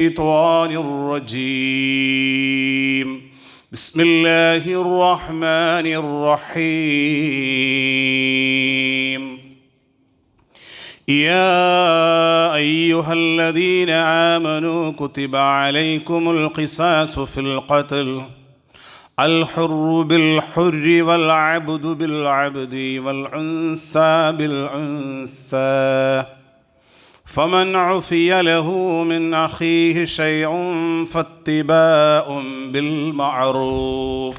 الشيطان الرجيم. بسم الله الرحمن الرحيم. يا أيها الذين آمنوا كتب عليكم القصاص في القتل. الحر بالحر والعبد بالعبد والأنثى بالأنثى. فمن عفي له من أخيه شيء فاتباع بالمعروف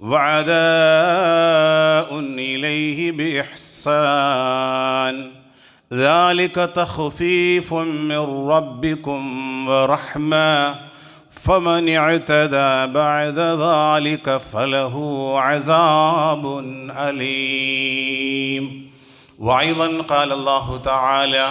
وعداء إليه بإحسان. ذلك تخفيف من ربكم ورحمة. فمن اعتدى بعد ذلك فله عذاب أليم. وأيضا قال الله تعالى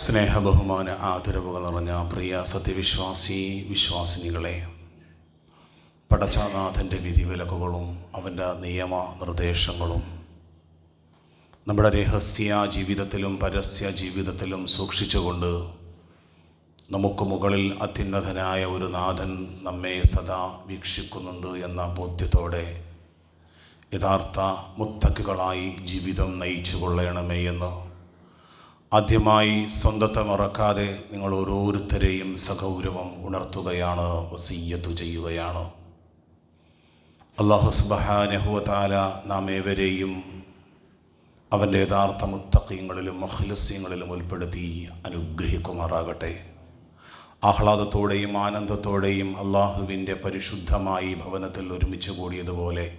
സ്നേഹ ബഹുമാന ആദരവുകൾ നിറഞ്ഞ പ്രിയ സത്യവിശ്വാസി വിശ്വാസിനികളെ പടച്ചാനാഥന്റെ വിധിവിലക്കുകളും അവന്റെ നിയമ നിർദ്ദേശങ്ങളും നമ്മുടെ രഹസ്യ ജീവിതത്തിലും പരസ്യ ജീവിതത്തിലും സൂക്ഷിച്ചുകൊണ്ട് നമുക്ക് മുകളിൽ അത്യുന്നതനായ ഒരു നാഥൻ നമ്മെ സദാ വീക്ഷിക്കുന്നുണ്ട് എന്ന ബോധ്യത്തോടെ യഥാർത്ഥ മുത്തക്കുകളായി ജീവിതം നയിച്ചു കൊള്ളണമേ എന്ന് ആദ്യമായി സ്വന്തത്തെ മറക്കാതെ നിങ്ങൾ ഓരോരുത്തരെയും സഗൗരവം ഉണർത്തുകയാണ് വസീയത്തു ചെയ്യുകയാണ്. അള്ളാഹു സുബഹാനഹുവതാല നാം ഏവരെയും അവന്റെ യഥാർത്ഥ മുത്തക്കീങ്ങളിലും മഹ്ലസ്യങ്ങളിലും ഉൾപ്പെടുത്തി അനുഗ്രഹിക്കുമാറാകട്ടെ. ആഹ്ലാദത്തോടെയും ആനന്ദത്തോടെയും അള്ളാഹുവിന്റെ പരിശുദ്ധമായി ഭവനത്തിൽ ഒരുമിച്ച് കൂടിയതുപോലെ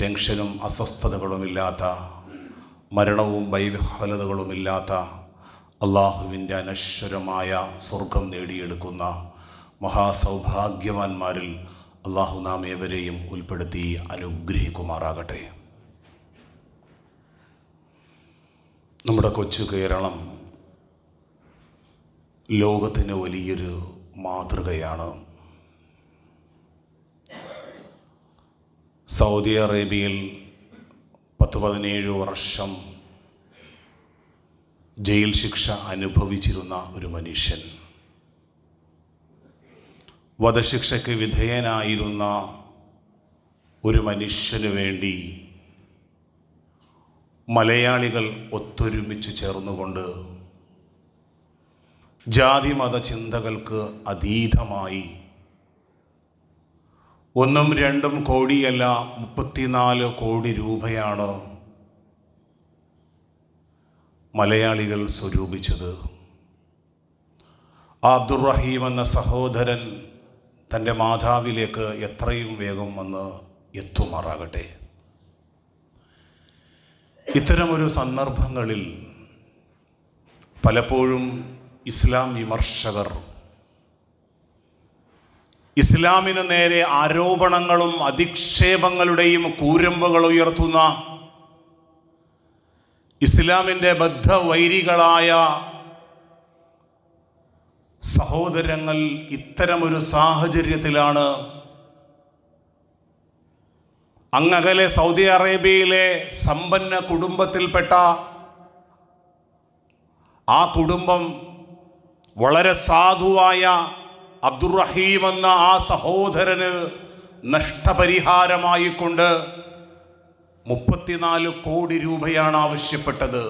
ടെൻഷനും അസ്വസ്ഥതകളുമില്ലാത്ത മരണവും വൈവിഹലതകളുമില്ലാത്ത അള്ളാഹുവിന്റെ അനശ്വരമായ സ്വർഗം നേടിയെടുക്കുന്ന മഹാസൗഭാഗ്യവാന്മാരിൽ അള്ളാഹു നാം ഏവരെയും ഉൾപ്പെടുത്തി അനുഗ്രഹിക്കുമാറാകട്ടെ. നമ്മുടെ കൊച്ചു കേരളം ലോകത്തിന് വലിയൊരു മാതൃകയാണ്. സൗദി അറേബ്യയിൽ പത്ത് പതിനേഴ് വർഷം ജയിൽ ശിക്ഷ അനുഭവിച്ചിരുന്ന ഒരു മനുഷ്യൻ. വധശിക്ഷയ്ക്ക് വിധേയനായിരുന്ന ഒരു മനുഷ്യന് വേണ്ടി മലയാളികൾ ഒത്തൊരുമിച്ച് ചേർന്നുകൊണ്ട് ജാതി മത ചിന്തകൾക്ക് അതീതമായി ഒന്നും രണ്ടും കോടിയല്ല മുപ്പത്തിനാല് കോടി രൂപയാണ്. മലയാളികൾ സ്വരൂപിച്ചത്. അബ്ദുറഹീം എന്ന സഹോദരൻ തന്റെ മാതാവിലേക്ക് എത്രയും വേഗം വന്ന് എത്തുമാറാകട്ടെ. ഇത്തരമൊരു സന്ദർഭങ്ങളിൽ പലപ്പോഴും ഇസ്ലാം വിമർശകർ ഇസ്ലാമിന് നേരെ ആരോപണങ്ങളും അധിക്ഷേപങ്ങളുടെയും കൂരമ്പുകൾ ഉയർത്തുന്ന ഇസ്ലാമിന്റെ ബദ്ധവൈരികളായ സഹോദരങ്ങൾ ഇത്തരമൊരു സാഹചര്യത്തിലാണ്. അങ്ങകലെ സൗദി അറേബ്യയിലെ സമ്പന്ന കുടുംബത്തിൽപ്പെട്ട ആ കുടുംബം വളരെ സാധുവായ അബ്ദുറഹീം എന്ന ആ സഹോദരന് നഷ്ടപരിഹാരമായി കൊണ്ട് മുപ്പത്തിനാല് കോടി രൂപയാണ് ആവശ്യപ്പെട്ടത്.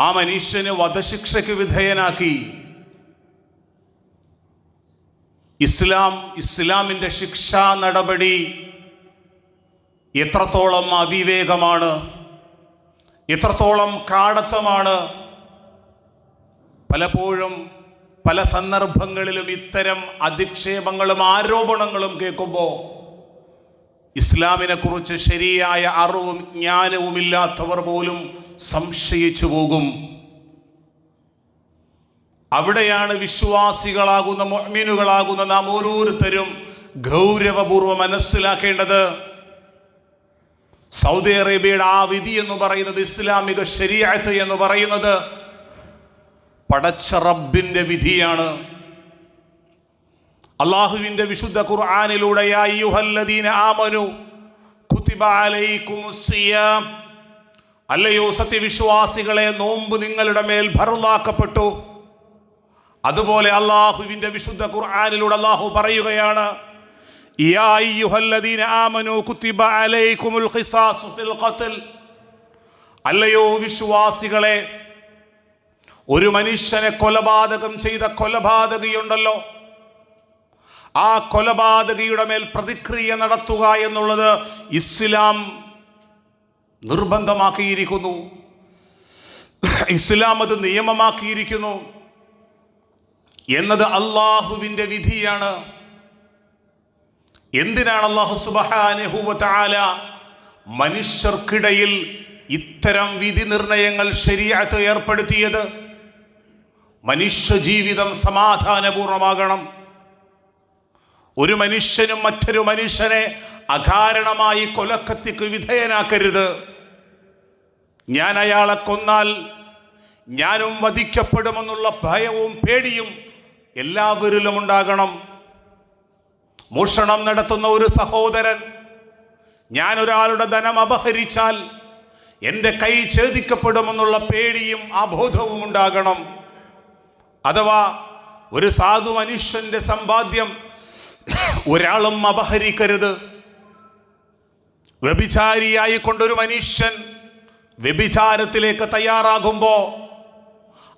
ആ മനുഷ്യന് വധശിക്ഷയ്ക്ക് വിധേയനാക്കി. ഇസ്ലാം ഇസ്ലാമിന്റെ ശിക്ഷാ നടപടി എത്രത്തോളം അവിവേകമാണ് എത്രത്തോളം കാടത്തമാണ് പലപ്പോഴും പല സന്ദർഭങ്ങളിലും ഇത്തരം അധിക്ഷേപങ്ങളും ആരോപണങ്ങളും കേൾക്കുമ്പോൾ ഇസ്ലാമിനെ കുറിച്ച് ശരിയായ അറിവും ജ്ഞാനവുമില്ലാത്തവർ പോലും സംശയിച്ചു പോകും. അവിടെയാണ് വിശ്വാസികളാകുന്ന മൊഹ്മീനുകളാകുന്ന നാം ഓരോരുത്തരും ഗൗരവപൂർവം മനസ്സിലാക്കേണ്ടത്. സൗദി അറേബ്യയുടെ ആ വിധി എന്ന് പറയുന്നത് ഇസ്ലാമിക ശരിയാത്ത് എന്ന് പറയുന്നത് പടച്ച റബ്ബിന്റെ വിധിയാണ്. അള്ളാഹുവിന്റെ വിശുദ്ധ ഖുർആാനിലൂടെ അല്ലയോ സത്യവിശ്വാസികളെ നോമ്പ് നിങ്ങളുടെ മേൽ ഭറുലാക്കപ്പെട്ടു അതുപോലെ അള്ളാഹുവിന്റെ വിശുദ്ധ ഖുർആാനിലൂടെ അള്ളാഹു പറയുകയാണ് അല്ലയോ അയ്യുഹല്ലദീന ഒരു മനുഷ്യനെ കൊലപാതകം ചെയ്ത കൊലപാതകിയുണ്ടല്ലോ. ആ കൊലപാതകിയുടെ മേൽ പ്രതിക്രിയ നടത്തുക എന്നുള്ളത് ഇസ്ലാം നിർബന്ധമാക്കിയിരിക്കുന്നു. ഇസ്ലാം അത് നിയമമാക്കിയിരിക്കുന്നു. എന്നത് അള്ളാഹുവിന്റെ വിധിയാണ്. എന്തിനാണ് അള്ളാഹു സുബഹാനുഹൂവത്താല മനുഷ്യർക്കിടയിൽ ഇത്തരം വിധി നിർണയങ്ങൾ ശരിയാത്ത് ഏർപ്പെടുത്തിയത്? മനുഷ്യ ജീവിതം സമാധാനപൂർണമാകണം. ഒരു മനുഷ്യനും മറ്റൊരു മനുഷ്യനെ അകാരണമായി കൊലക്കത്തിക്ക് വിധേയനാക്കരുത്. ഞാൻ അയാളെ കൊന്നാൽ ഞാനും വധിക്കപ്പെടുമെന്നുള്ള ഭയവും പേടിയും എല്ലാവരിലും ഉണ്ടാകണം. മോഷണം നടത്തുന്ന ഒരു സഹോദരൻ ഞാൻ ഒരാളുടെ ധനം അപഹരിച്ചാൽ എന്റെ കൈ ഛേദിക്കപ്പെടുമെന്നുള്ള പേടിയും അബോധവും ഉണ്ടാകണം. അഥവാ ഒരു സാധു മനുഷ്യന്റെ സമ്പാദ്യം ഒരാളും അപഹരിക്കരുത്. വ്യഭിചാരിയായി കൊണ്ടൊരു മനുഷ്യൻ വ്യഭിചാരത്തിലേക്ക് തയ്യാറാകുമ്പോൾ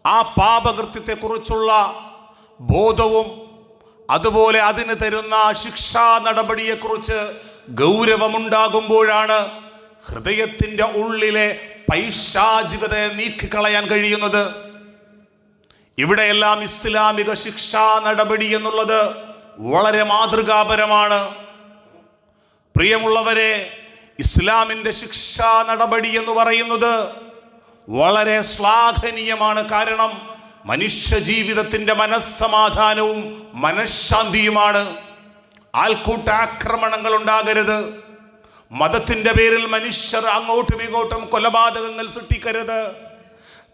ആ പാപകൃത്യത്തെക്കുറിച്ചുള്ള ബോധവും അതുപോലെ അതിന് തരുന്ന ശിക്ഷാ നടപടിയെക്കുറിച്ച് ഗൗരവമുണ്ടാകുമ്പോഴാണ് ഹൃദയത്തിന്റെ ഉള്ളിലെ പൈശാചികതയെ നീക്കിക്കളയാൻ കഴിയുന്നത്. ഇവിടെയെല്ലാം ഇസ്ലാമിക ശിക്ഷാ നടപടി എന്നുള്ളത് വളരെ മാതൃകാപരമാണ്. പ്രിയമുള്ളവരെ ഇസ്ലാമിന്റെ ശിക്ഷാ നടപടി എന്ന് പറയുന്നത് വളരെ ശ്ലാഘനീയമാണ്. കാരണം മനുഷ്യ ജീവിതത്തിന്റെ മനസ്സമാധാനവും മനഃശാന്തിയുമാണ്. ആൾക്കൂട്ട ആക്രമണങ്ങൾ ഉണ്ടാകരുത് മതത്തിന്റെ പേരിൽ മനുഷ്യർ അങ്ങോട്ടും ഇങ്ങോട്ടും കൊലപാതകങ്ങൾ സൃഷ്ടിക്കരുത്.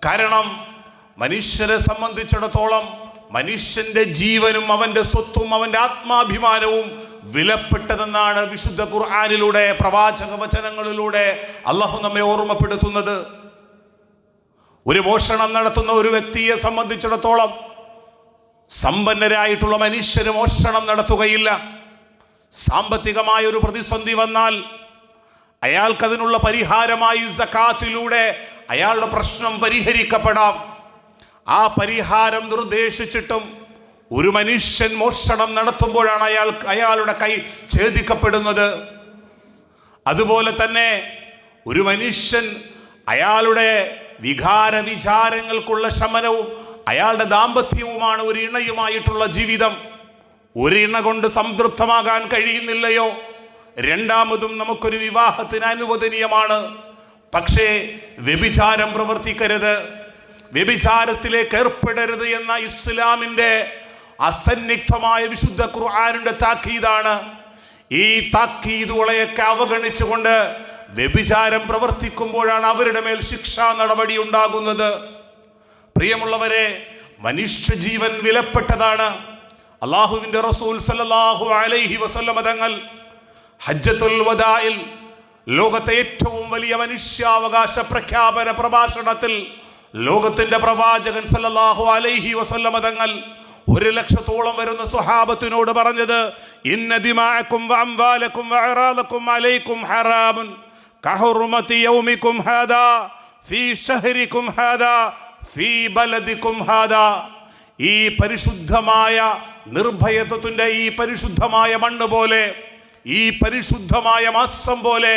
കാരണം മനുഷ്യരെ സംബന്ധിച്ചിടത്തോളം മനുഷ്യന്റെ ജീവനും അവന്റെ സ്വത്തും അവന്റെ ആത്മാഭിമാനവും വിലപ്പെട്ടതെന്നാണ് വിശുദ്ധ ഖുർആാനിലൂടെ പ്രവാചക വചനങ്ങളിലൂടെ അള്ളാഹു നമ്മെ ഓർമ്മപ്പെടുത്തുന്നത്. ഒരു മോഷണം നടത്തുന്ന ഒരു വ്യക്തിയെ സംബന്ധിച്ചിടത്തോളം സമ്പന്നരായിട്ടുള്ള മനുഷ്യര് മോഷണം നടത്തുകയില്ല. സാമ്പത്തികമായ ഒരു പ്രതിസന്ധി വന്നാൽ അയാൾക്കതിനുള്ള പരിഹാരമായി സക്കാത്തിലൂടെ അയാളുടെ പ്രശ്നം പരിഹരിക്കപ്പെടാം. ആ പരിഹാരം നിർദ്ദേശിച്ചിട്ടും ഒരു മനുഷ്യൻ മോഷണം നടത്തുമ്പോഴാണ് അയാൾ അയാളുടെ കൈ ഛേദിക്കപ്പെടുന്നത്. അതുപോലെ തന്നെ ഒരു മനുഷ്യൻ അയാളുടെ വികാര വിചാരങ്ങൾക്കുള്ള ശമനവും അയാളുടെ ദാമ്പത്യവുമാണ് ഒരു ഇണയുമായിട്ടുള്ള ജീവിതം. ഒരു ഇണ കൊണ്ട് സംതൃപ്തമാകാൻ കഴിയുന്നില്ലയോ? രണ്ടാമതും നമുക്കൊരു വിവാഹത്തിന് അനുവദനീയമാണ്. പക്ഷേ വ്യഭിചാരം പ്രവർത്തിക്കരുത്. വ്യഭിചാരത്തിലേക്ക് ഏർപ്പെടരുത് എന്ന ഇസ്ലാമിന്റെ അസന്നിഗ്ധമായ വിശുദ്ധ ഖുർആാനിന്റെ താക്കീതാണ്. ഈ താക്കീതുകളെയൊക്കെ അവഗണിച്ചുകൊണ്ട് വ്യഭിചാരം പ്രവർത്തിക്കുമ്പോഴാണ് അവരുടെ മേൽ ശിക്ഷാ നടപടി ഉണ്ടാകുന്നത്. പ്രിയമുള്ളവരെ മനുഷ്യജീവൻ വിലപ്പെട്ടതാണ്. അള്ളാഹുവിന്റെ റസൂൽ സല്ലാഹു അലൈഹി വസല്ലമ തങ്ങൾ ഹജ്ജത്തുൽ വദായിൽ ലോകത്തെ ഏറ്റവും വലിയ മനുഷ്യാവകാശ പ്രഖ്യാപന പ്രഭാഷണത്തിൽ ലോകത്തിന്റെ പ്രവാചകൻ സല്ലല്ലാഹു അലൈഹി വസല്ലമ തങ്ങൾ ഒരു ലക്ഷത്തോളം വരുന്ന സുഹാബത്തിനോട് പറഞ്ഞത് ഇന്ന ദിമാഅക്കും വഅംവാലക്കും വഅറാദക്കും അലൈക്കും ഹറാമുൻ കഹുറുമതി യൗമിക്കും ഹാദാ ഫീ ഷഹരിക്കും ഹാദാ ഫീ ബലദിക്കും ഹാദാ. ഈ പരിശുദ്ധമായ നിർഭയത്വത്തിന്റെ ഈ പരിശുദ്ധമായ മണ്ണ് പോലെ ഈ പരിശുദ്ധമായ മാസം പോലെ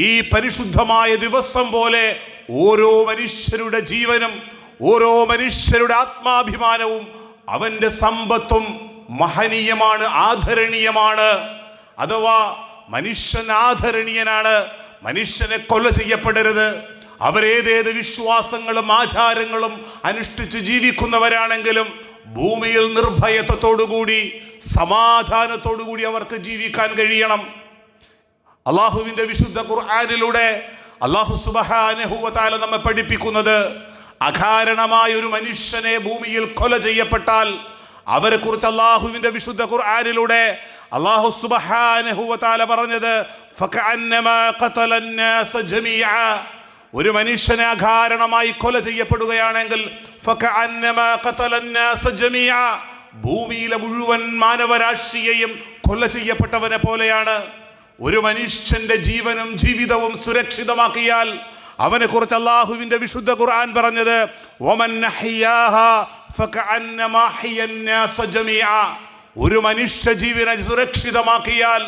ഈ പരിശുദ്ധമായ ദിവസം പോലെ ഓരോ മനുഷ്യരുടെ ജീവനും ഓരോ മനുഷ്യരുടെ ആത്മാഭിമാനവും അവന്റെ സമ്പത്തും മഹനീയമാണ് ആദരണീയമാണ്. അഥവാ മനുഷ്യൻ ആദരണീയനാണ് മനുഷ്യനെ കൊല ചെയ്യപ്പെടരുത്. അവരേതേത് വിശ്വാസങ്ങളും ആചാരങ്ങളും അനുഷ്ഠിച്ച് ജീവിക്കുന്നവരാണെങ്കിലും ഭൂമിയിൽ നിർഭയത്വത്തോടുകൂടി സമാധാനത്തോടുകൂടി അവർക്ക് ജീവിക്കാൻ കഴിയണം. അള്ളാഹുവിന്റെ വിശുദ്ധ ഖുർആാനിലൂടെ അള്ളാഹു സുബഹാനഹുവതാല നമ്മെ പഠിപ്പിക്കുന്നത് അകാരണമായ ഒരു മനുഷ്യനെ ഭൂമിയിൽ കൊല ചെയ്യപ്പെട്ടാൽ അവരെ കുറിച്ച് അള്ളാഹുവിന്റെ വിശുദ്ധ ഖുർആാനിലൂടെ അള്ളാഹു സുബഹാനഹുവതാല പറഞ്ഞത്. ഒരു മനുഷ്യനെ അകാരണമായി കൊല ചെയ്യപ്പെടുകയാണെങ്കിൽ. ഭൂമിയിലെ മുഴുവൻ മാനവരാശിയെയും കൊല ചെയ്യപ്പെട്ടവനെ പോലെയാണ് ഒരു മനുഷ്യന്റെ ജീവനും ജീവിതവും സുരക്ഷിതമാക്കിയാൽ അവനെ കുറിച്ച് അള്ളാഹുവിന്റെ വിശുദ്ധ ഖുർആൻ പറഞ്ഞത്. ഒരു മനുഷ്യ ജീവനെ സുരക്ഷിതമാക്കിയാൽ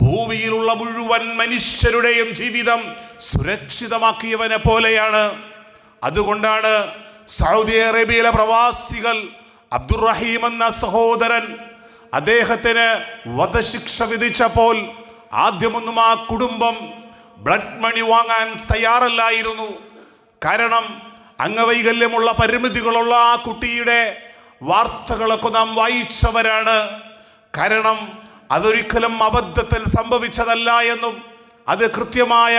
ഭൂമിയിലുള്ള മുഴുവൻ മനുഷ്യരുടെയും ജീവിതം സുരക്ഷിതമാക്കിയവനെ പോലെയാണ് അതുകൊണ്ടാണ് സൗദി അറേബ്യയിലെ പ്രവാസികൾ അബ്ദുറഹീം എന്ന സഹോദരൻ അദ്ദേഹത്തിന് വധശിക്ഷ വിധിച്ചപ്പോൾ ആദ്യമൊന്നും ആ കുടുംബം ബ്ലഡ് മണി വാങ്ങാൻ തയ്യാറല്ലായിരുന്നു. കാരണം അംഗവൈകല്യമുള്ള പരിമിതികളുള്ള ആ കുട്ടിയുടെ വാർത്തകളൊക്കെ നാം വായിച്ചവരാണ്. കാരണം അതൊരിക്കലും അബദ്ധത്തിൽ സംഭവിച്ചതല്ല എന്നും അത് കൃത്യമായ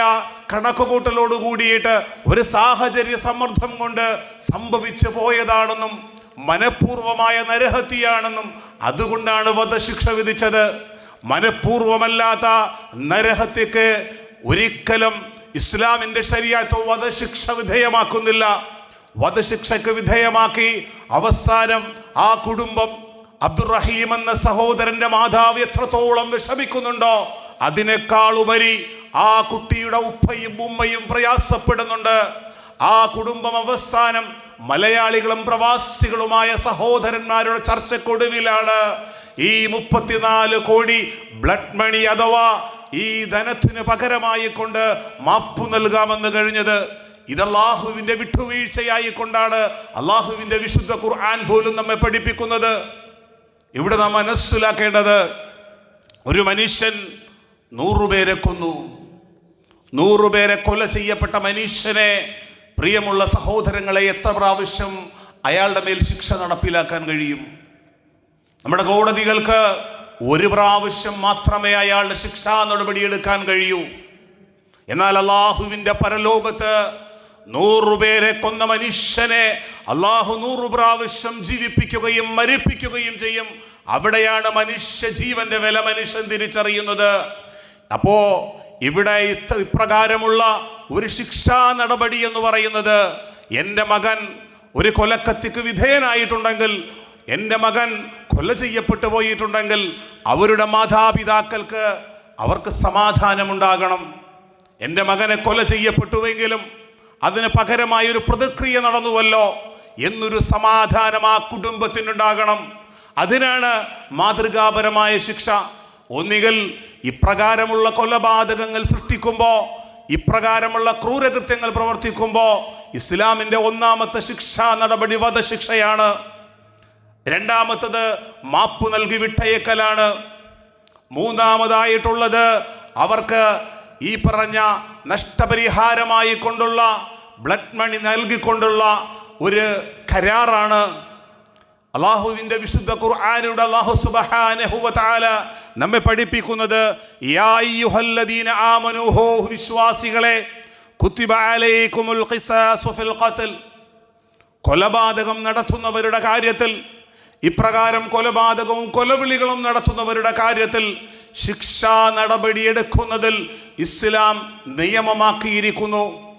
കണക്കുകൂട്ടലോട് കൂടിയിട്ട് ഒരു സാഹചര്യ സമ്മർദ്ദം കൊണ്ട് സംഭവിച്ചു പോയതാണെന്നും മനഃപൂർവമായ നരഹത്യയാണെന്നും അതുകൊണ്ടാണ് വധശിക്ഷ വിധിച്ചത്. മനഃപൂർവമല്ലാത്ത നരഹത്യക്ക് ഒരിക്കലും ഇസ്ലാമിന്റെ ശരിയാത്തോ വധശിക്ഷ വിധേയമാക്കുന്നില്ല. വധശിക്ഷയ്ക്ക് വിധേയമാക്കി അവസാനം ആ കുടുംബം അബ്ദുറഹീം എന്ന സഹോദരന്റെ മാതാവ് എത്രത്തോളം വിഷമിക്കുന്നുണ്ടോ അതിനേക്കാൾ ഉപരി ആ കുട്ടിയുടെ ഉപ്പയും ഉമ്മയും പ്രയാസപ്പെടുന്നുണ്ട്. ആ കുടുംബം അവസാനം മലയാളികളും പ്രവാസികളുമായ സഹോദരന്മാരുടെ ചർച്ചക്കൊടുവിലാണ്. ഈ മുപ്പത്തിനാല് കോടി ബ്ലഡ് മണി അഥവാ ഈ ധനത്തിന് പകരമായി കൊണ്ട് മാപ്പ് നൽകാമെന്ന് കഴിഞ്ഞത് ഇത് അള്ളാഹുവിന്റെ വിട്ടുവീഴ്ചയായി കൊണ്ടാണ് അള്ളാഹുവിന്റെ വിശുദ്ധ ഖുർആൻ പോലും നമ്മെ പഠിപ്പിക്കുന്നത്. ഇവിടെ നാം മനസ്സിലാക്കേണ്ടത് ഒരു മനുഷ്യൻ നൂറുപേരെ കൊന്നു. നൂറുപേരെ കൊല ചെയ്യപ്പെട്ട മനുഷ്യനെ പ്രിയമുള്ള സഹോദരങ്ങളെ എത്ര പ്രാവശ്യം അയാളുടെ മേൽ ശിക്ഷ നടപ്പിലാക്കാൻ കഴിയും? നമ്മുടെ കോടതികൾക്ക് ഒരു പ്രാവശ്യം മാത്രമേ അയാളുടെ ശിക്ഷാ നടപടിയെടുക്കാൻ കഴിയൂ. എന്നാൽ അള്ളാഹുവിന്റെ പരലോകത്ത് നൂറുപേരെ കൊന്ന മനുഷ്യനെ അള്ളാഹു നൂറു പ്രാവശ്യം ജീവിപ്പിക്കുകയും മരിപ്പിക്കുകയും ചെയ്യും. അവിടെയാണ് മനുഷ്യ ജീവന്റെ വില മനുഷ്യൻ തിരിച്ചറിയുന്നത്. അപ്പോ ഇവിടെ ഇപ്രകാരമുള്ള ഒരു ശിക്ഷാ നടപടി എന്ന് പറയുന്നത് എന്റെ മകൻ ഒരു കൊലക്കത്തിക്ക് വിധേയനായിട്ടുണ്ടെങ്കിൽ എന്റെ മകൻ കൊല ചെയ്യപ്പെട്ടു പോയിട്ടുണ്ടെങ്കിൽ അവരുടെ മാതാപിതാക്കൾക്ക് അവർക്ക് സമാധാനമുണ്ടാകണം. എന്റെ മകനെ കൊല ചെയ്യപ്പെട്ടുവെങ്കിലും അതിന് പകരമായൊരു പ്രതിക്രിയ നടന്നുവല്ലോ എന്നൊരു സമാധാനം ആ കുടുംബത്തിനുണ്ടാകണം. അതിനാണ് മാതൃകാപരമായ ശിക്ഷ. ഒന്നുകിൽ ഇപ്രകാരമുള്ള കൊലപാതകങ്ങൾ സൃഷ്ടിക്കുമ്പോൾ ഇപ്രകാരമുള്ള ക്രൂരകൃത്യങ്ങൾ പ്രവർത്തിക്കുമ്പോൾ ഇസ്ലാമിന്റെ ഒന്നാമത്തെ ശിക്ഷാ നടപടി വധശിക്ഷയാണ്. രണ്ടാമത്തത് മാപ്പ് നൽകി വിട്ടയക്കലാണ്. മൂന്നാമതായിട്ടുള്ളത് അവർക്ക് ഈ പറഞ്ഞ നഷ്ടപരിഹാരമായി കൊണ്ടുള്ള ബ്ലഡ് മണി നൽകിക്കൊണ്ടുള്ള ഒരു കരാറാണ്. അള്ളാഹുവിന്റെ വിശുദ്ധ ഖുർആാനിയുടെ അള്ളാഹു സുബ്ഹാനഹു വ നമ്മെ പഠിപ്പിക്കുന്നത് വിശ്വാസികളെ കൊലപാതകം നടത്തുന്നവരുടെ കാര്യത്തിൽ ഇപ്രകാരം കൊലപാതകവും കൊലവിളികളും നടത്തുന്നവരുടെ കാര്യത്തിൽ ശിക്ഷാ നടപടിയെടുക്കുന്നതിൽ ഇസ്ലാം നിയമമാക്കിയിരിക്കുന്നു.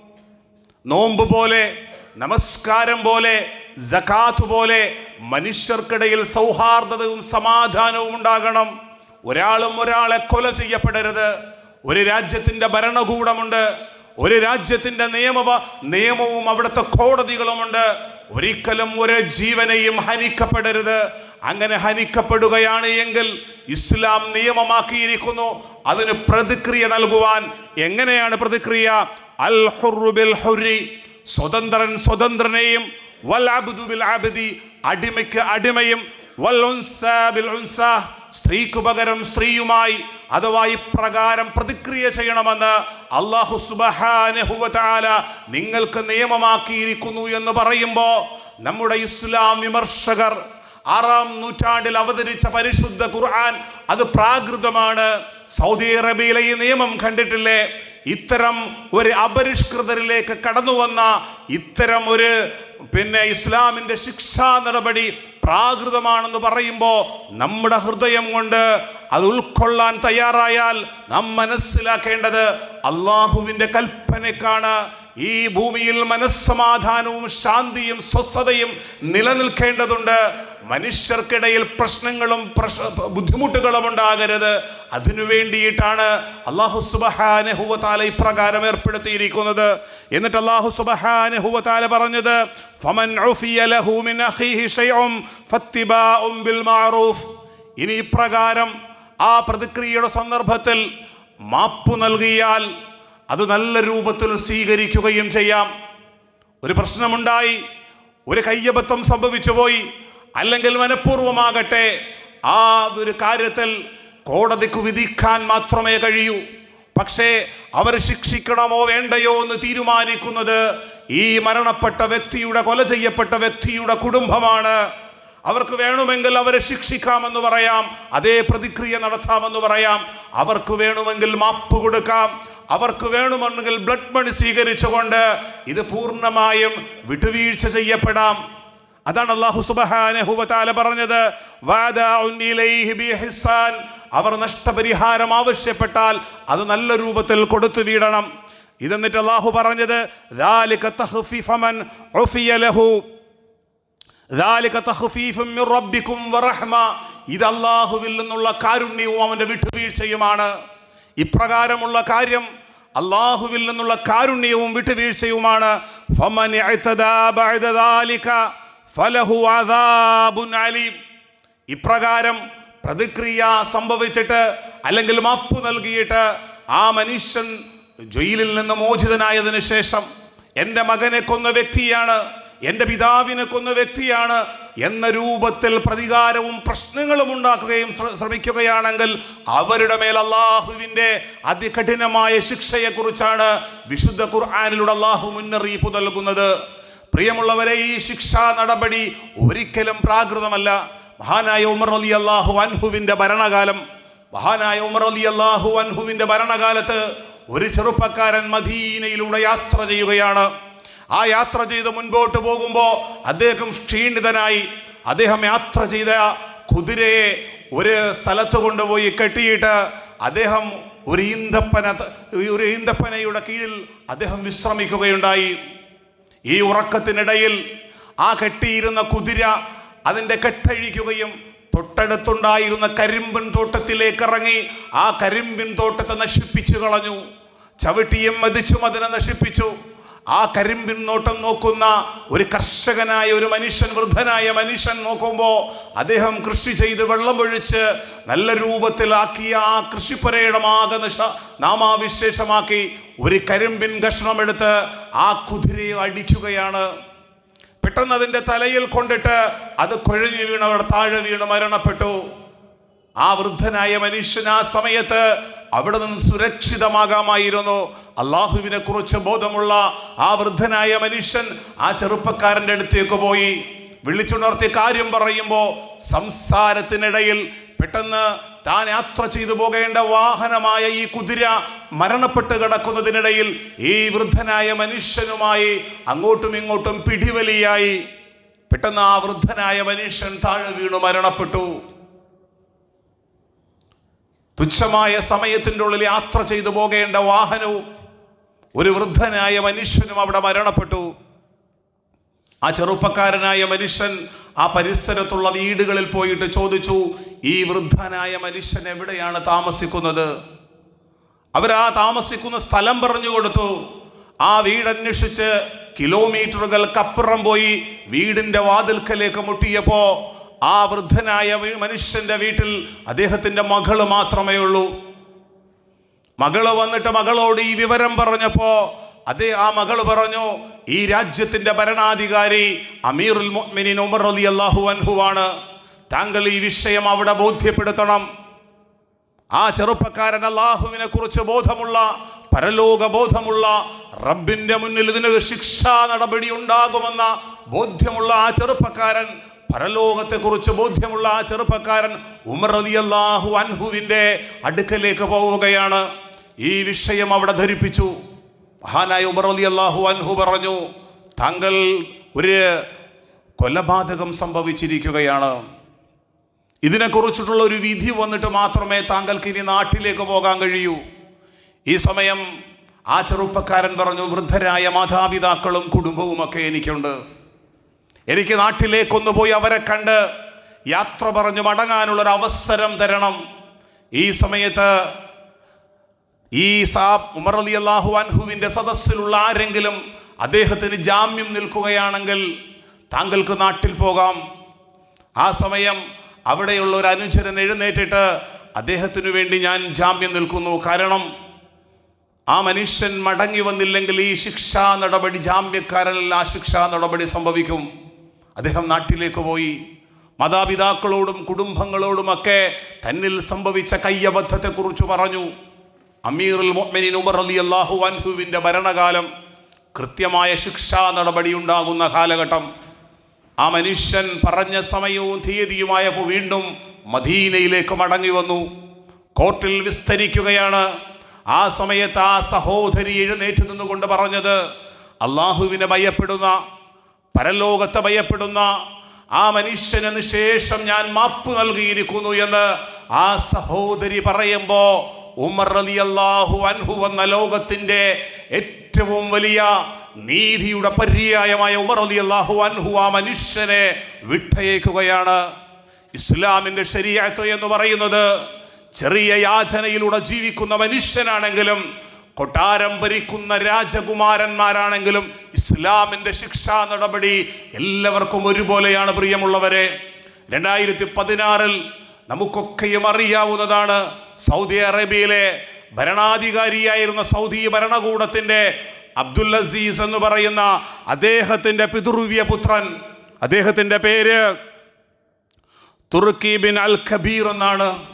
നോമ്പ് പോലെ നമസ്കാരം പോലെ ജക്കാത്ത് പോലെ മനുഷ്യർക്കിടയിൽ സൗഹാർദ്ദതയും സമാധാനവും ഉണ്ടാകണം. ഒരാളും ഒരാളെ കൊല ചെയ്യപ്പെടരുത്. ഒരു രാജ്യത്തിന്റെ ഭരണകൂടമുണ്ട്. ഒരു രാജ്യത്തിന്റെ നിയമ നിയമവും അവിടുത്തെ കോടതികളുമുണ്ട്. ഒരിക്കലും ഒരു ജീവനെയും ഹനിക്കപ്പെടരുത്. അങ്ങനെ ഹനിക്കപ്പെടുകയാണ് എങ്കിൽ ഇസ്ലാം നിയമമാക്കിയിരിക്കുന്നു. അതിന് പ്രതിക്രിയ നൽകുവാൻ എങ്ങനെയാണ് പ്രതിക്രിയ? അൽ ഹുറുബിൽ ഹുരി സ്വതന്ത്രൻ സ്വതന്ത്രനെയും വൽ അബ്ദു ബിൽ അടിമയ്ക്ക് അടിമയും വൽ ഉൻസ ബിൽ സ്ത്രീക്ക് പകരം സ്ത്രീയുമായി അഥവാ ഇപ്രകാരം പ്രതിക്രിയ ചെയ്യണമെന്ന് അള്ളാഹു തആല നിങ്ങൾക്ക് നിയമമാക്കിയിരിക്കുന്നു എന്ന് പറയുമ്പോൾ നമ്മുടെ ഇസ്ലാം വിമർശകർ ആറാം നൂറ്റാണ്ടിൽ അവതരിച്ച പരിശുദ്ധ ഖുർആൻ അത് പ്രാകൃതമാണ്. സൗദി അറേബ്യയിലെ ഈ നിയമം കണ്ടിട്ടില്ലേ? ഇത്തരം ഒരു അപരിഷ്കൃതരിലേക്ക് കടന്നു വന്ന ഇത്തരം ഒരു പിന്നെ ഇസ്ലാമിന്റെ ശിക്ഷാ നടപടി പ്രാകൃതമാണെന്ന് പറയുമ്പോൾ നമ്മുടെ ഹൃദയം കൊണ്ട് അത് ഉൾക്കൊള്ളാൻ തയ്യാറായാൽ നാം മനസ്സിലാക്കേണ്ടത് അള്ളാഹുവിന്റെ കൽപ്പനക്കാണ് ഈ ഭൂമിയിൽ മനസ്സമാധാനവും ശാന്തിയും സ്വസ്ഥതയും നിലനിൽക്കേണ്ടതുണ്ട്. മനുഷ്യർക്കിടയിൽ പ്രശ്നങ്ങളും പ്രശ് ബുദ്ധിമുട്ടുകളും ഉണ്ടാകരുത്. അതിനു വേണ്ടിയിട്ടാണ് അള്ളാഹു സുബഹാനഹുവത്താല ഇപ്രകാരം ഏർപ്പെടുത്തിയിരിക്കുന്നത്. എന്നിട്ട് അള്ളാഹു സുബഹാനഹുവത്താല പറഞ്ഞത് ഇനി ഇപ്രകാരം ആ പ്രതിക്രിയയുടെ സന്ദർഭത്തിൽ മാപ്പു നൽകിയാൽ അത് നല്ല രൂപത്തിൽ സ്വീകരിക്കുകയും ചെയ്യാം. ഒരു പ്രശ്നമുണ്ടായി ഒരു കയ്യബദ്ധം സംഭവിച്ചു പോയി അല്ലെങ്കിൽ മനഃപൂർവമാകട്ടെ ആ ഒരു കാര്യത്തിൽ കോടതിക്ക് വിധിക്കാൻ മാത്രമേ കഴിയൂ. പക്ഷേ അവർ ശിക്ഷിക്കണമോ വേണ്ടയോ എന്ന് തീരുമാനിക്കുന്നത് ഈ മരണപ്പെട്ട വ്യക്തിയുടെ കൊല ചെയ്യപ്പെട്ട വ്യക്തിയുടെ കുടുംബമാണ്. അവർക്ക് വേണമെങ്കിൽ അവരെ ശിക്ഷിക്കാമെന്ന് പറയാം അതേ പ്രതിക്രിയ നടത്താമെന്ന് പറയാം. അവർക്ക് വേണമെങ്കിൽ മാപ്പ് കൊടുക്കാം അവർക്ക് വേണമെങ്കിൽ ബ്ലഡ് മണി സ്വീകരിച്ചുകൊണ്ട് ഇത് പൂർണമായും വിട്ടുവീഴ്ച ചെയ്യപ്പെടാം. അതാണ് അള്ളാഹു സുബഹാനഹുബാല പറഞ്ഞത്. അവർ നഷ്ടപരിഹാരം ആവശ്യപ്പെട്ടാൽ അത് നല്ല രൂപത്തിൽ കൊടുത്തു വീടണം. ഇതെന്നിട്ട് അള്ളാഹു പറഞ്ഞത് ഇത് അള്ളാഹുവിൽ നിന്നുള്ള കാരുണ്യവും അവന്റെ വിട്ടുവീഴ്ചയുമാണ്. ഇപ്രകാരമുള്ള കാര്യം അള്ളാഹുവിൽ നിന്നുള്ള കാരുണ്യവും വിട്ടുവീഴ്ചയുമാണ്. ഫമൻ ഫലഹു അദാബുൻ അലീം. ഇപ്രകാരം പ്രതിക്രിയ സംഭവിച്ചിട്ട് അല്ലെങ്കിൽ മാപ്പ് നൽകിയിട്ട് ആ മനുഷ്യൻ ജയിലിൽ നിന്ന് മോചിതനായതിന് ശേഷം എന്റെ മകനെ കൊന്ന വ്യക്തിയാണ് എന്റെ പിതാവിനെ കൊന്ന വ്യക്തിയാണ് എന്ന രൂപത്തിൽ പ്രതികാരവും പ്രശ്നങ്ങളും ഉണ്ടാക്കുകയും ശ്രമിക്കുകയാണെങ്കിൽ അവരുടെ മേൽ അള്ളാഹുവിന്റെ അതികഠിനമായ ശിക്ഷയെക്കുറിച്ചാണ് വിശുദ്ധ ഖുർആാനിലൂടെ അള്ളാഹു മുന്നറിയിപ്പ് നൽകുന്നത്. പ്രിയമുള്ളവരെ ഈ ശിക്ഷാ നടപടി ഒരിക്കലും പ്രാകൃതമല്ല. മഹാനായ ഉമർ അലി അള്ളാഹു അൻഹുവിന്റെ ഭരണകാലം മഹാനായ ഉമർ അലി അള്ളാഹു അൻഹുവിന്റെ ഭരണകാലത്ത് ഒരു ചെറുപ്പക്കാരൻ മദീനയിലൂടെ യാത്ര ചെയ്യുകയാണ്. ആ യാത്ര ചെയ്ത് മുൻപോട്ട് പോകുമ്പോൾ അദ്ദേഹം ക്ഷീണിതനായി. അദ്ദേഹം യാത്ര ചെയ്ത കുതിരയെ ഒരു സ്ഥലത്ത് കൊണ്ടുപോയി കെട്ടിയിട്ട് അദ്ദേഹം ഒരു ഈന്തപ്പന ഒരു ഈന്തപ്പനയുടെ കീഴിൽ അദ്ദേഹം വിശ്രമിക്കുകയുണ്ടായി. ഈ ഉറക്കത്തിനിടയിൽ ആ കെട്ടിയിരുന്ന കുതിര അതിന്റെ കെട്ടഴിക്കുകയും തൊട്ടടുത്തുണ്ടായിരുന്ന കരിമ്പിൻ തോട്ടത്തിലേക്ക് ഇറങ്ങി ആ കരിമ്പിൻ തോട്ടത്തെ നശിപ്പിച്ചു കളഞ്ഞു. ചവിട്ടിയും മതിച്ചും അതിനെ നശിപ്പിച്ചു. ആ കരിമ്പിൻ നോട്ടം നോക്കുന്ന ഒരു കർഷകനായ ഒരു മനുഷ്യൻ വൃദ്ധനായ മനുഷ്യൻ നോക്കുമ്പോൾ അദ്ദേഹം കൃഷി ചെയ്ത് വെള്ളമൊഴിച്ച് നല്ല രൂപത്തിലാക്കിയ ആ കൃഷിപ്പുരയുടെ ആകെ നിഷ നാമാവിശേഷമാക്കി ഒരു കരിമ്പിൻ കഷ്ണമെടുത്ത് ആ കുതിരയെ അടിക്കുകയാണ്. പെട്ടെന്ന് അതിന്റെ തലയിൽ കൊണ്ടിട്ട് അത് കുഴഞ്ഞു അവർ താഴെ വീണ് മരണപ്പെട്ടു. ആ വൃദ്ധനായ മനുഷ്യൻ ആ സമയത്ത് അവിടെ നിന്ന് സുരക്ഷിതമാകാമായിരുന്നു. അള്ളാഹുവിനെ കുറിച്ച് ബോധമുള്ള ആ വൃദ്ധനായ മനുഷ്യൻ ആ ചെറുപ്പക്കാരന്റെ അടുത്തേക്ക് പോയി. വിളിച്ചുണർത്തി കാര്യം പറയുമ്പോൾ സംസാരത്തിനിടയിൽ പെട്ടെന്ന് താൻ യാത്ര ചെയ്തു പോകേണ്ട വാഹനമായ ഈ കുതിര മരണപ്പെട്ട് കിടക്കുന്നതിനിടയിൽ ഈ വൃദ്ധനായ മനുഷ്യനുമായി അങ്ങോട്ടും ഇങ്ങോട്ടും പിടിവലിയായി. പെട്ടെന്ന് ആ വൃദ്ധനായ മനുഷ്യൻ താഴെ വീണു മരണപ്പെട്ടു. തുച്ഛമായ സമയത്തിന്റെ ഉള്ളിൽ യാത്ര ചെയ്തു പോകേണ്ട വാഹനവും ഒരു വൃദ്ധനായ മനുഷ്യനും അവിടെ മരണപ്പെട്ടു. ആ ചെറുപ്പക്കാരനായ മനുഷ്യൻ ആ പരിസരത്തുള്ള വീടുകളിൽ പോയിട്ട് ചോദിച്ചു ഈ വൃദ്ധനായ മനുഷ്യൻ എവിടെയാണ് താമസിക്കുന്നത്? അവരാ താമസിക്കുന്ന സ്ഥലം പറഞ്ഞു കൊടുത്തു. ആ വീടന്വേഷിച്ച് കിലോമീറ്ററുകൾക്കപ്പുറം പോയി വീടിന്റെ വാതിൽക്കലേക്ക് മുട്ടിയപ്പോ ആ വൃദ്ധനായ മനുഷ്യന്റെ വീട്ടിൽ അദ്ദേഹത്തിന്റെ മകൾ മാത്രമേ ഉള്ളൂ. മകൾ വന്നിട്ട് മകളോട് ഈ വിവരം പറഞ്ഞപ്പോ അതേ ആ മകൾ പറഞ്ഞു ഈ രാജ്യത്തിന്റെ ഭരണാധികാരി അമീറുൽ മൊഹ്മിനിൻ ഉമർ അലി അള്ളാഹു അൻഹുവാണ് താങ്കൾ ഈ വിഷയം അവിടെ ബോധ്യപ്പെടുത്തണം. ആ ചെറുപ്പക്കാരൻ അള്ളാഹുവിനെ കുറിച്ച് ബോധമുള്ള പരലോക ബോധമുള്ള റബ്ബിന്റെ മുന്നിൽ ഇതിന് ശിക്ഷാ നടപടി ഉണ്ടാകുമെന്ന ബോധ്യമുള്ള ആ ചെറുപ്പക്കാരൻ പരലോകത്തെക്കുറിച്ച് ബോധ്യമുള്ള ആ ചെറുപ്പക്കാരൻ ഉമർ അള്ളാഹു അൻഹുവിന്റെ അടുക്കലേക്ക് പോവുകയാണ്. ഈ വിഷയം അവിടെ ധരിപ്പിച്ചു. മഹാനായ ഉമർ അള്ളാഹു അൻഹു പറഞ്ഞു താങ്കൾ ഒരു കൊലപാതകം സംഭവിച്ചിരിക്കുകയാണ്. ഇതിനെക്കുറിച്ചിട്ടുള്ള ഒരു വിധി വന്നിട്ട് മാത്രമേ താങ്കൾക്ക് ഇനി നാട്ടിലേക്ക് പോകാൻ കഴിയൂ. ഈ സമയം ആ ചെറുപ്പക്കാരൻ പറഞ്ഞു വൃദ്ധരായ മാതാപിതാക്കളും കുടുംബവുമൊക്കെ എനിക്കുണ്ട്. എനിക്ക് നാട്ടിലേക്കൊന്ന് പോയി അവരെ കണ്ട് യാത്ര പറഞ്ഞു മടങ്ങാനുള്ളൊരു അവസരം തരണം. ഈ സമയത്ത് ഈ സാബ് ഉമർ അലി അള്ളാഹു അൻഹുവിന്റെ സദസ്സിലുള്ള ആരെങ്കിലും അദ്ദേഹത്തിന് ജാമ്യം നിൽക്കുകയാണെങ്കിൽ താങ്കൾക്ക് നാട്ടിൽ പോകാം. ആ സമയം അവിടെയുള്ള ഒരു അനുചരൻ എഴുന്നേറ്റിട്ട് അദ്ദേഹത്തിനു വേണ്ടി ഞാൻ ജാമ്യം നിൽക്കുന്നു. കാരണം ആ മനുഷ്യൻ മടങ്ങി വന്നില്ലെങ്കിൽ ഈ ശിക്ഷാ നടപടി ജാമ്യക്കാരനല്ല ആ ശിക്ഷാ നടപടി സംഭവിക്കും. അദ്ദേഹം നാട്ടിലേക്ക് പോയി. മാതാപിതാക്കളോടും കുടുംബങ്ങളോടുമൊക്കെ തന്നിൽ സംഭവിച്ച കയ്യബദ്ധത്തെക്കുറിച്ച് പറഞ്ഞു. അമീറുൽ മുഅ്മിനീൻ ഉമർ അലി അള്ളാഹു അൻഹുവിന്റെ ഭരണകാലം കൃത്യമായ ശിക്ഷാ നടപടി ഉണ്ടാകുന്ന കാലഘട്ടം. ആ മനുഷ്യൻ പറഞ്ഞ സമയവും തീയതിയുമായപ്പോൾ വീണ്ടും മദീനയിലേക്ക് മടങ്ങി വന്നു. കോർട്ടിൽ വിസ്തരിക്കുകയാണ്. ആ സമയത്ത് ആ സഹോദരി എഴുന്നേറ്റ് നിന്നുകൊണ്ട് പറഞ്ഞത് അള്ളാഹുവിനെ ഭയപ്പെടുന്ന പരലോകത്തെ ഭയപ്പെടുന്ന ആ മനുഷ്യന് ശേഷം ഞാൻ മാപ്പ് നൽകിയിരിക്കുന്നു എന്ന് ആ സഹോദരി പറയുമ്പോൾ ഉമർ അലി അള്ളാഹു അൻഹു എന്ന ലോകത്തിന്റെ ഏറ്റവും വലിയ നീതിയുടെ പര്യായമായ ഉമർ അലി അള്ളാഹു അൻഹു ആ മനുഷ്യനെ വിട്ടയക്കുകയാണ്. ഇസ്ലാമിന്റെ ശരിയാത്ത് എന്ന് പറയുന്നത് ചെറിയ യാചനയിലൂടെ ജീവിക്കുന്ന മനുഷ്യനാണെങ്കിലും കൊട്ടാരം ഭരിക്കുന്ന രാജകുമാരന്മാരാണെങ്കിലും ഇസ്ലാമിന്റെ ശിക്ഷാ നടപടി എല്ലാവർക്കും ഒരുപോലെയാണ് പ്രിയമുള്ളവരെ. രണ്ടായിരത്തി പതിനാറിൽ നമുക്കൊക്കെയും അറിയാവുന്നതാണ് സൗദി അറേബ്യയിലെ ഭരണാധികാരിയായിരുന്ന സൗദി ഭരണകൂടത്തിന്റെ അബ്ദുൽ അസീസ് എന്ന് പറയുന്ന അദ്ദേഹത്തിന്റെ പിതൃവ്യ പുത്രൻ. അദ്ദേഹത്തിന്റെ പേര് തുർക്കി ബിൻ അൽ ഖബീർ എന്നാണ്.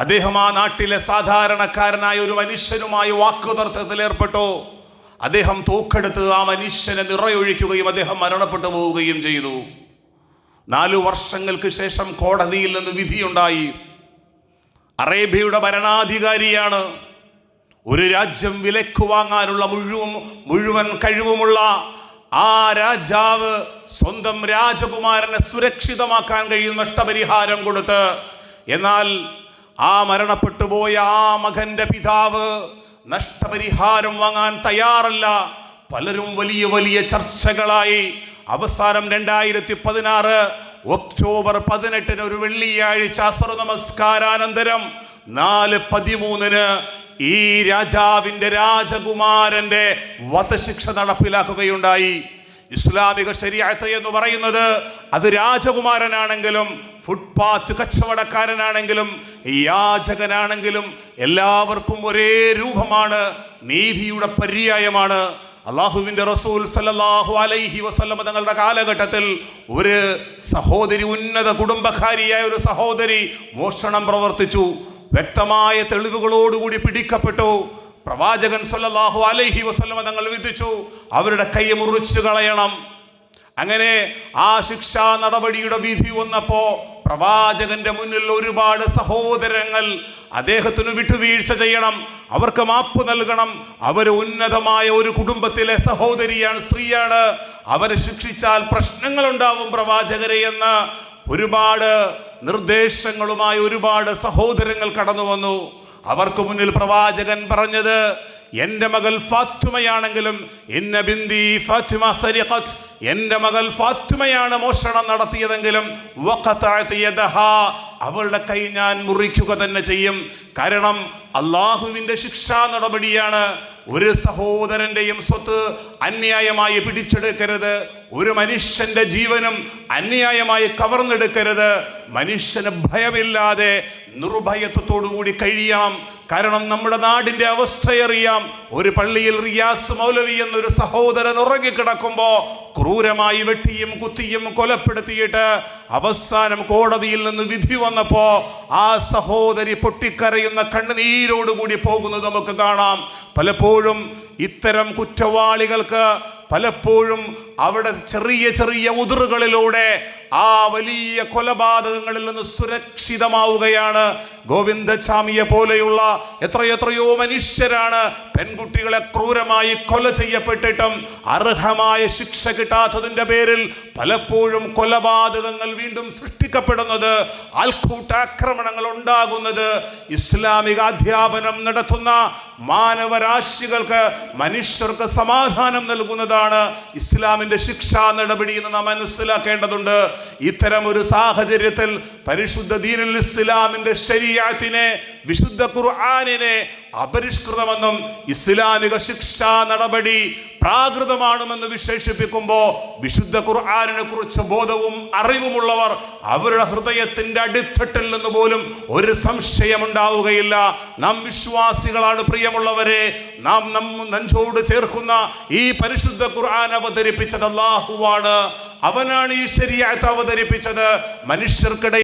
അദ്ദേഹം ആ നാട്ടിലെ സാധാരണക്കാരനായ ഒരു മനുഷ്യനുമായി വാക്കുതർക്കത്തിൽ ഏർപ്പെട്ടു. അദ്ദേഹം തൂക്കെടുത്ത് ആ മനുഷ്യനെ നിറയൊഴിക്കുകയും അദ്ദേഹം മരണപ്പെട്ടു പോവുകയും ചെയ്തു. നാലു വർഷങ്ങൾക്ക് ശേഷം കോടതിയിൽ നിന്ന് വിധിയുണ്ടായി. അറേബ്യയുടെ ഭരണാധികാരിയാണ്. ഒരു രാജ്യം വിലക്ക് വാങ്ങാനുള്ള മുഴുവൻ മുഴുവൻ കഴിവുമുള്ള ആ രാജാവ് സ്വന്തം രാജകുമാരനെ സുരക്ഷിതമാക്കാൻ കഴിയുന്ന നഷ്ടപരിഹാരം കൊടുത്ത്. എന്നാൽ ആ മരണപ്പെട്ടു പോയ ആ മകന്റെ പിതാവ് നഷ്ടപരിഹാരം വാങ്ങാൻ തയ്യാറല്ല. പലരും വലിയ വലിയ ചർച്ചകളായി. അവസാനം രണ്ടായിരത്തി പതിനാറ് ഒക്ടോബർ പതിനെട്ടിന് ഒരു വെള്ളിയാഴ്ച അസർ നമസ്കാരാനന്തരം നാല് പതിമൂന്നിന് ഈ രാജാവിന്റെ രാജകുമാരന്റെ വധശിക്ഷ നടപ്പിലാക്കുകയുണ്ടായി. ഇസ്ലാമിക ശരിയാത്ത എന്ന് പറയുന്നത് അത് രാജകുമാരനാണെങ്കിലും ഫുട്പാത്ത് കച്ചവടക്കാരനാണെങ്കിലും യാചകനാണെങ്കിലും എല്ലാവർക്കും ഒരേ രൂപമാണ് നീതിയുടെ പര്യായമാണ്. അള്ളാഹുവിന്റെ റസൂൽ സല്ലാഹു അലൈഹി വസല്ലമ തങ്ങളുടെ കാലഘട്ടത്തിൽ ഒരു സഹോദരി ഉന്നത കുടുംബക്കാരിയായ ഒരു സഹോദരി മോഷണം പ്രവർത്തിച്ചു. വ്യക്തമായ തെളിവുകളോടുകൂടി പിടിക്കപ്പെട്ടു. പ്രവാചകൻ സല്ലല്ലാഹു അലൈഹി വസ്ലമ തങ്ങൾ വിധിച്ചു അവരുടെ കൈ മുറിച്ചു കളയണം. അങ്ങനെ ആ ശിക്ഷാ നടപടിയുടെ വിധി വന്നപ്പോ പ്രവാചകന്റെ മുന്നിൽ ഒരുപാട് സഹോദരങ്ങൾ അദ്ദേഹത്തിന് വിട്ടുവീഴ്ച ചെയ്യണം അവർക്ക് മാപ്പ് നൽകണം. അവർ ഉന്നതമായ ഒരു കുടുംബത്തിലെ സഹോദരിയാണ് സ്ത്രീയാണ്. അവരെ ശിക്ഷിച്ചാൽ പ്രശ്നങ്ങൾ ഉണ്ടാവും പ്രവാചകരെ എന്ന് ഒരുപാട് നിർദ്ദേശങ്ങളുമായി ഒരുപാട് സഹോദരങ്ങൾ കടന്നു വന്നു അവർക്ക് മുന്നിൽ പ്രവാചകൻ പറഞ്ഞത് എന്റെ മകൾ ഫാത്തുമയാണെങ്കിലും ഇന്ന ബിന്ദി ഫാത്തിമ സരിഖത്ത് എന്റെ മകൾ ഫാത്തുമയാണ് മോഷണം നടത്തിയതെങ്കിലും. അവളുടെ കൈ ഞാൻ മുറിക്കുക തന്നെ ചെയ്യും. കാരണം അള്ളാഹുവിന്റെ ശിക്ഷാ നടപടിയാണ് ഒരു സഹോദരന്റെയും സ്വത്ത് അന്യായമായി പിടിച്ചെടുക്കരുത്. ഒരു മനുഷ്യന്റെ ജീവനും അന്യായമായി കവർന്നെടുക്കരുത്. മനുഷ്യന് ഭയമില്ലാതെ നിർഭയത്വത്തോടുകൂടി കഴിയണം. കാരണം നമ്മുടെ നാടിന്റെ അവസ്ഥയറിയാം. ഒരു പള്ളിയിൽ റിയാസ് മൗലവി എന്നൊരു സഹോദരൻ ഉറങ്ങിക്കിടക്കുമ്പോ ക്രൂരമായി വെട്ടിയും കുത്തിയും കൊലപ്പെടുത്തിയിട്ട് അവസാനം കോടതിയിൽ നിന്ന് വിധി വന്നപ്പോ ആ സഹോദരി പൊട്ടിക്കരയുന്ന കണ്ണുനീരോടുകൂടി പോകുന്നത് നമുക്ക് കാണാം. പലപ്പോഴും ഇത്തരം കുറ്റവാളികൾക്ക് പലപ്പോഴും അവിടെ ചെറിയ ചെറിയ ഉതിറുകളിലൂടെ ആ വലിയ കൊലപാതകങ്ങളിൽ നിന്ന് സുരക്ഷിതമാവുകയാണ്. ഗോവിന്ദചാമിയെ പോലെയുള്ള എത്രയെത്രയോ മനുഷ്യരാണ് പെൺകുട്ടികളെ ക്രൂരമായി കൊല ചെയ്യപ്പെട്ടിട്ടും അർഹമായ ശിക്ഷ കിട്ടാത്തതിന്റെ പേരിൽ പലപ്പോഴും കൊലപാതകങ്ങൾ വീണ്ടും സൃഷ്ടിക്കപ്പെടുന്നത് ആൾക്കൂട്ടാക്രമണങ്ങൾ ഉണ്ടാകുന്നത്. ഇസ്ലാമിക അധ്യാപനം നടത്തുന്ന മാനവരാശികൾക്ക് മനുഷ്യർക്ക് സമാധാനം നൽകുന്നതാണ് ഇസ്ലാമിന്റെ ശിക്ഷാ നടപടി എന്ന് നാം മനസ്സിലാക്കേണ്ടതുണ്ട്. ഇത്തരം ഒരു സാഹചര്യത്തിൽ പരിശുദ്ധ ദീനുൽ ഇസ്ലാമിന്റെ ശരീഅത്തിനെ വിശുദ്ധ ഖുർആാനിനെ അപരിഷ്കൃതമെന്നും ഇസ്ലാമിക ശിക്ഷാ നടപടി പ്രാകൃതമാണെന്ന് വിശേഷിപ്പിക്കുമ്പോൾ വിശുദ്ധ ഖുർആാനിനെ കുറിച്ച് ബോധവും അറിവുമുള്ളവർ അവരുടെ ഹൃദയത്തിന്റെ അടിത്തട്ടിൽ നിന്ന് പോലും ഒരു സംശയമുണ്ടാവുകയില്ല. നാം വിശ്വാസികളാണ് പ്രിയമുള്ളവരെ. നാം നം നെഞ്ചോട് ചേർക്കുന്ന ഈ പരിശുദ്ധ ഖുർആൻ അവതരിപ്പിച്ചത് അള്ളാഹുവാണ് അവനാണ് ഈ ശരിയായിട്ട് അവതരിപ്പിച്ചത്. മനുഷ്യർക്കിടയിൽ